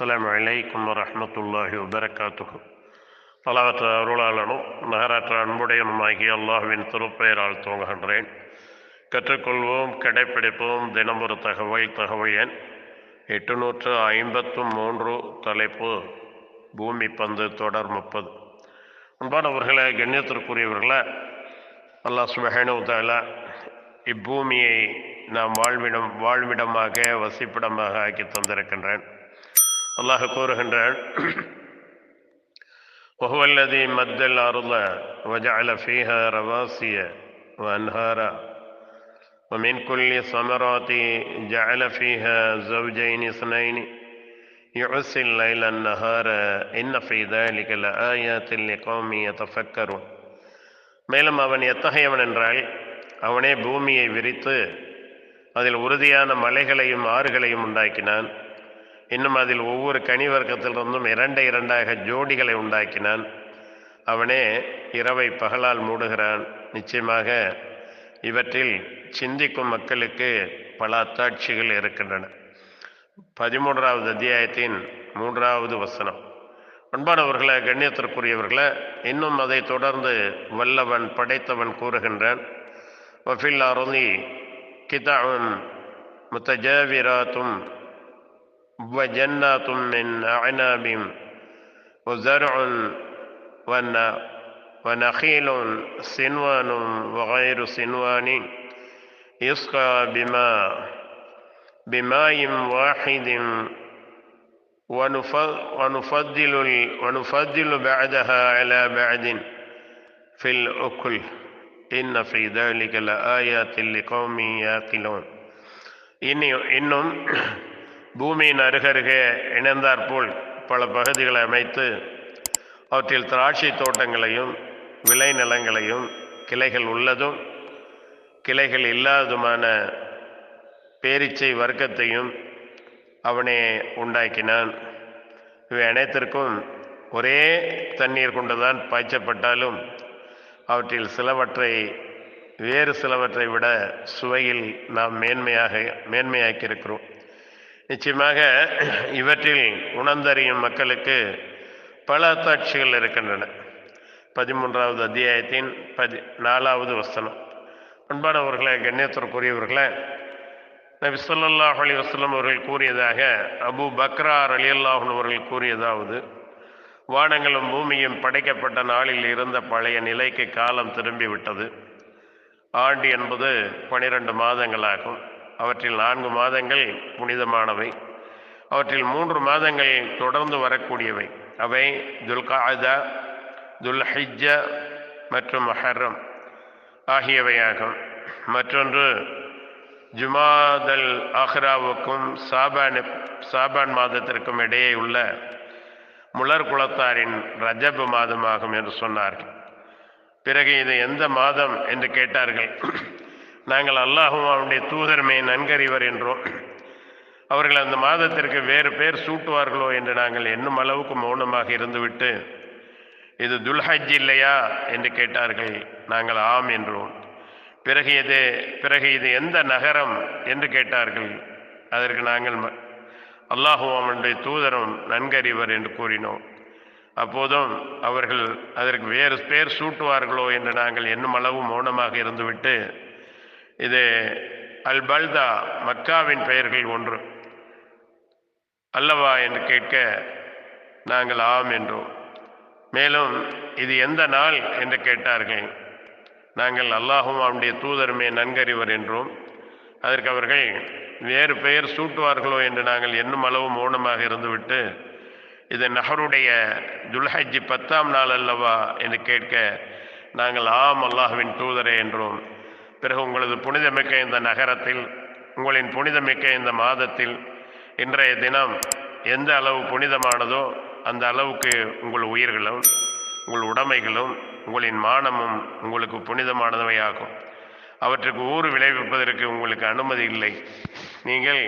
அஸ்லாம் வலைக்கம் வரமத்துல்லாஹி வபரகாத்துகு பலவற்ற அருளாளனும் நகரற்ற அன்புடையனுமாகிய அல்லாஹுவின் திருப்பெயரால் துவங்குகின்றேன் கற்றுக்கொள்வோம் கடைப்பிடிப்போம் தினம் ஒரு தகவல் தகவல் எண் எட்டுநூற்று ஐம்பத்து மூன்று தலைப்பு பூமி பந்து தொடர் முப்பது அன்பானவர்களை கண்ணியத்திற்குரியவர்களை அல்லாஹ் சுபஹானு இப்பூமியை நாம் வாழ்விடம் வாழ்விடமாக வசிப்பிடமாக ஆக்கி தந்திருக்கின்றேன் அல்லாஹ் கூறுகின்றான் وهو الذي مد الأرض وجعل فيها رواسي وأنهارا ومن كل ثمرات جعل فيها زوجين اثنين يعسي الليل النهار إن في ذلك لآيات لقوم يتفكرون மேலும் அவன் எத்தகையவன் என்றால் அவனே பூமியை விரித்து அதில் உறுதியான மலைகளையும் ஆறுகளையும் உண்டாக்கினான் இன்னும் அதில் ஒவ்வொரு கனி வர்க்கத்திலிருந்தும் இரண்டை இரண்டாக ஜோடிகளை உண்டாக்கினான். அவனே இரவை பகலால் மூடுகிறான். நிச்சயமாக இவற்றில் சிந்திக்கும் மக்களுக்கு பல அத்தாட்சிகள் இருக்கின்றன. பதிமூன்றாவது அத்தியாயத்தின் மூன்றாவது வசனம். அன்பானவர்களை கண்ணியத்திற்குரியவர்களை இன்னும் அதை தொடர்ந்து வல்லவன் படைத்தவன் கூறுகின்றான். வஃபில் அருளி கிதாவும் முத்தஜாவிராத்தும் وجنات من أعناب وزرع ونخيل سنوان وغير سنوان يسقى بماء بماء واحد ونفضل ونفضل بعدها على بعد في الأكل. إن في ذلك لآيات لقوم يعقلون. إنهم பூமியின் அருகருகே இணைந்தாற்போல் பல பகுதிகளை அமைத்து அவற்றில் திராட்சை தோட்டங்களையும் விளைநிலங்களையும் கிளைகள் உள்ளதும் கிளைகள் இல்லாததுமான பேரிச்சை வர்க்கத்தையும் அவனே உண்டாக்கினான். இவை அனைத்திற்கும் ஒரே தண்ணீர் கொண்டுதான் பாய்ச்சப்பட்டாலும் அவற்றில் சிலவற்றை வேறு சிலவற்றை விட சுவையில் நாம் மேன்மையாக மேன்மையாக்கியிருக்கிறோம். நிச்சயமாக இவற்றில் உணர்ந்தறியும் மக்களுக்கு பல அத்தாட்சிகள் இருக்கின்றன. பதிமூன்றாவது அத்தியாயத்தின் பதி நாலாவது வசனம். அன்பானவர்களே கண்ணியத்திற்குரியவர்களே நபி ஸல்லல்லாஹு அலி வஸ்லம் அவர்கள் கூறியதாக அபு பக்ரார் அலியல்லாஹன் அவர்கள் கூறியதாவது வானங்களும் பூமியும் படைக்கப்பட்ட நாளில் இருந்த பழைய நிலைக்கு காலம் திரும்பிவிட்டது. ஆண்டு என்பது பனிரெண்டு மாதங்களாகும் அவற்றில் நான்கு மாதங்கள் புனிதமானவை. அவற்றில் மூன்று மாதங்கள் தொடர்ந்து வரக்கூடியவை. அவை துல்காதா துல்ஹிஜ்ஜா மற்றும் மஹர்ரம் ஆகியவையாகும். மற்றொன்று ஜுமாதல் ஆஹ்ராவுக்கும் சாபானு சாபான் மாதத்திற்கும் இடையே உள்ள முலர் குலத்தாரின் ரஜப் மாதமாகும் என்று சொன்னார்கள். பிறகு இது எந்த மாதம் என்று கேட்டார்கள். நாங்கள் அல்லாஹும் அவனுடைய தூதர்மை நன்கறிவர் என்றோம் அவர்கள் அந்த மாதத்திற்கு வேறு பேர் சூட்டுவார்களோ என்று நாங்கள் என்னும் அளவுக்கு மௌனமாக இருந்துவிட்டு இது துல்ஹஜ் இல்லையா என்று கேட்டார்கள். நாங்கள் ஆம் என்றோம். பிறகு இது பிறகு இது எந்த நகரம் என்று கேட்டார்கள். அதற்கு நாங்கள் ம- அல்லாஹும் அவனுடைய தூதரும் நன்கறிவர் என்று கூறினோம். அப்போதும் அவர்கள் அதற்கு வேறு பேர் சூட்டுவார்களோ என்று நாங்கள் என்னும் அளவு மௌனமாக இருந்துவிட்டு இது அல் பல்தா மக்காவின் பெயர்கள் ஒன்று. அல்லவா என்று கேட்க நாங்கள் ஆம் என்றோம். மேலும் இது எந்த நாள்? என்று கேட்டார்கள். நாங்கள் அல்லாஹும் அவனுடைய தூதருமே நன்கறிவர் என்றோம். அதற்கு அவர்கள் வேறு பெயர் சூட்டுவார்களோ என்று நாங்கள் என்னும் அளவு மௌனமாக இருந்துவிட்டு இது நகருடைய துல்ஹஜ்ஜி பத்தாம் நாள் அல்லவா? என்று கேட்க நாங்கள் ஆம் அல்லாஹுவின் தூதரே என்றோம். பிறகு உங்களது புனிதமிக்க இந்த நகரத்தில் உங்களின் புனிதமிக்க இந்த மாதத்தில் இன்றைய தினம் எந்த அளவு புனிதமானதோ அந்த அளவுக்கு உங்கள் உயிர்களும் உங்கள் உடைமைகளும் உங்களின் மானமும் உங்களுக்கு புனிதமானவையாகும். அவற்றுக்கு ஊறு விளைவிப்பதற்கு உங்களுக்கு அனுமதி இல்லை. நீங்கள்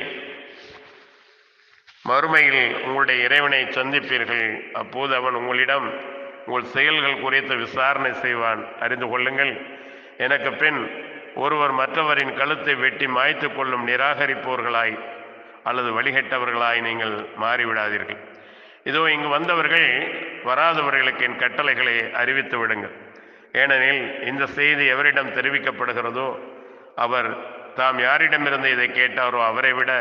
மறுமையில் உங்களுடைய இறைவனை சந்திப்பீர்கள். அப்போது அவன் உங்களிடம் உங்கள் செயல்கள் குறித்து விசாரணை செய்வான். அறிந்து கொள்ளுங்கள். எனக்கு பின் ஒருவர் மற்றவரின் கழுத்தை வெட்டி மாய்த்து கொள்ளும் நிராகரிப்போர்களாய் அல்லது வழிகட்டவர்களாய் நீங்கள் மாறிவிடாதீர்கள். இதோ இங்கு வந்தவர்கள் வராதவர்களுக்கு என் கட்டளைகளை அறிவித்து விடுங்கள். ஏனெனில் இந்த செய்தி எவரிடம் தெரிவிக்கப்படுகிறதோ அவர் தாம் யாரிடமிருந்து இதை கேட்டாரோ அவரை விட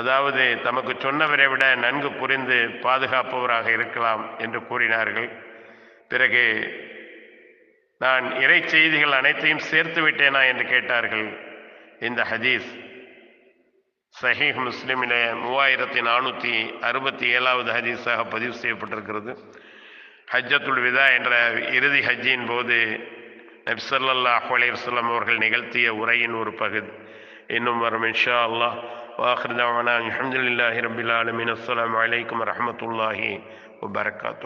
அதாவது தமக்கு சொன்னவரை விட நன்கு புரிந்து பாதுகாப்பவராக இருக்கலாம் என்று கூறினார்கள். பிறகு நான் இறை செய்திகள் அனைத்தையும் சேர்த்து விட்டேனா என்று கேட்டார்கள். இந்த ஹதீஸ் சஹீஹ் முஸ்லிமில் மூவாயிரத்தி நானூற்றி அறுபத்தி ஏழாவது ஹதீஸாக பதிவு செய்யப்பட்டிருக்கிறது. ஹஜ்ஜத்துல் விதா என்ற இறுதி ஹஜ்ஜின் போது நப்சல்லாஹ் அலைவசல்லம் அவர்கள் நிகழ்த்திய உரையின் ஒரு பகுதி. இன்னும் வரும் இன்ஷா அல்லாஹ். வாஹிர் அஹமதுல்லாஹி அலமதுல்லாஹி ரபில் ஆலமின். அஸ்லாம் வலைக்கம் வரமத்துல்லாஹி வபரகாத்து